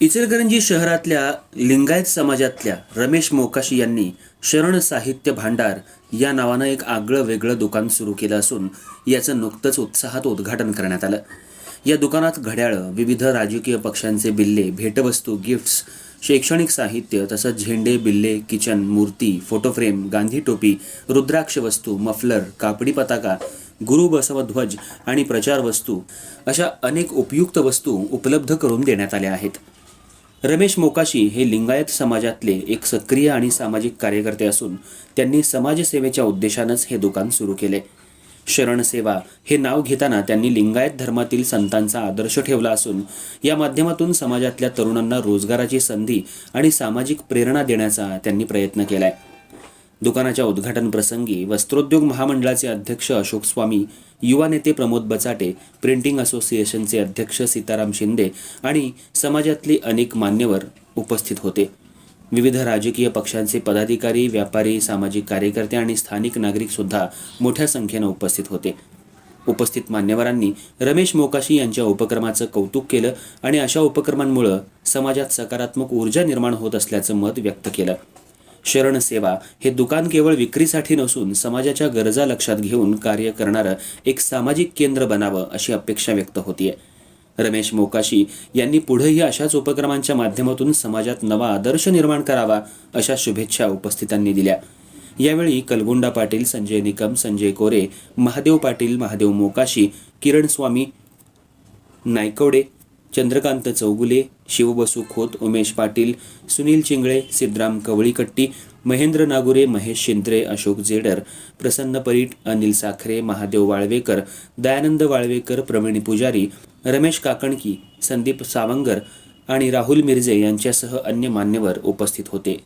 इचलकरंजी शहरातल्या लिंगायत समाजातल्या रमेश मोकाशी यांनी शरण साहित्य भांडार या नावानं एक आगळं वेगळं दुकान सुरू केलं असून याचं नुकतंच उत्साहात उद्घाटन करण्यात आलं. या दुकानात घड्याळं विविध राजकीय पक्षांचे बिल्ले भेटवस्तू गिफ्ट्स शैक्षणिक साहित्य तसंच झेंडे बिल्ले किचन मूर्ती फोटो फ्रेम गांधी टोपी रुद्राक्ष वस्तू मफलर कापडी पताका गुरु बसवध्वज आणि प्रचार वस्तू अशा अनेक उपयुक्त वस्तू उपलब्ध करून देण्यात आल्या आहेत. रमेश मोकाशी हे लिंगायत समाजातले एक सक्रिय आणि सामाजिक कार्यकर्ते असून त्यांनी समाजसेवेच्या उद्देशानंच हे दुकान सुरू केले. शरण सेवा हे नाव घेताना त्यांनी लिंगायत धर्मातील संतांचा आदर्श ठेवला असून या माध्यमातून समाजातल्या तरुणांना रोजगाराची संधी आणि सामाजिक प्रेरणा देण्याचा त्यांनी प्रयत्न केला आहे दुकानाच्या उद्घाटन प्रसंगी वस्त्रोद्योग महामंडळाचे अध्यक्ष अशोक स्वामी युवा नेते प्रमोद बचाटे प्रिंटिंग असोसिएशनचे अध्यक्ष सीताराम शिंदे आणि समाजातले अनेक मान्यवर उपस्थित होते. विविध राजकीय पक्षांचे पदाधिकारी व्यापारी सामाजिक कार्यकर्ते आणि स्थानिक नागरिक सुद्धा मोठ्या संख्येनं उपस्थित होते. उपस्थित मान्यवरांनी रमेश मोकाशी यांच्या उपक्रमाचं कौतुक केलं आणि अशा उपक्रमांमुळं समाजात सकारात्मक ऊर्जा निर्माण होत असल्याचं मत व्यक्त केलं. शरण सेवा हे दुकान केवळ विक्रीसाठी नसून समाजाच्या गरजा लक्षात घेऊन कार्य करणारं एक सामाजिक केंद्र बनावं अशी अपेक्षा व्यक्त होतीये. रमेश मोकाशी यांनी पुढेही अशाच उपक्रमांच्या माध्यमातून समाजात नवा आदर्श निर्माण करावा अशा शुभेच्छा उपस्थितांनी दिल्या. यावेळी कलगुंडा पाटील संजय निकम संजय कोरे महादेव पाटील महादेव मोकाशी किरण स्वामी नायकवडे चंद्रकांत चौगुले शिवबसू खोत उमेश पाटील सुनील चिंगळे सिद्धराम कवळीकट्टी महेंद्र नागुरे महेश शिंत्रे अशोक जेडर प्रसन्न परीट अनिल साखरे महादेव वाळवेकर दयानंद वाळवेकर प्रवीण पुजारी रमेश काकणकी संदीप सावंगर आणि राहुल मिरजे यांच्यासह अन्य मान्यवर उपस्थित होते.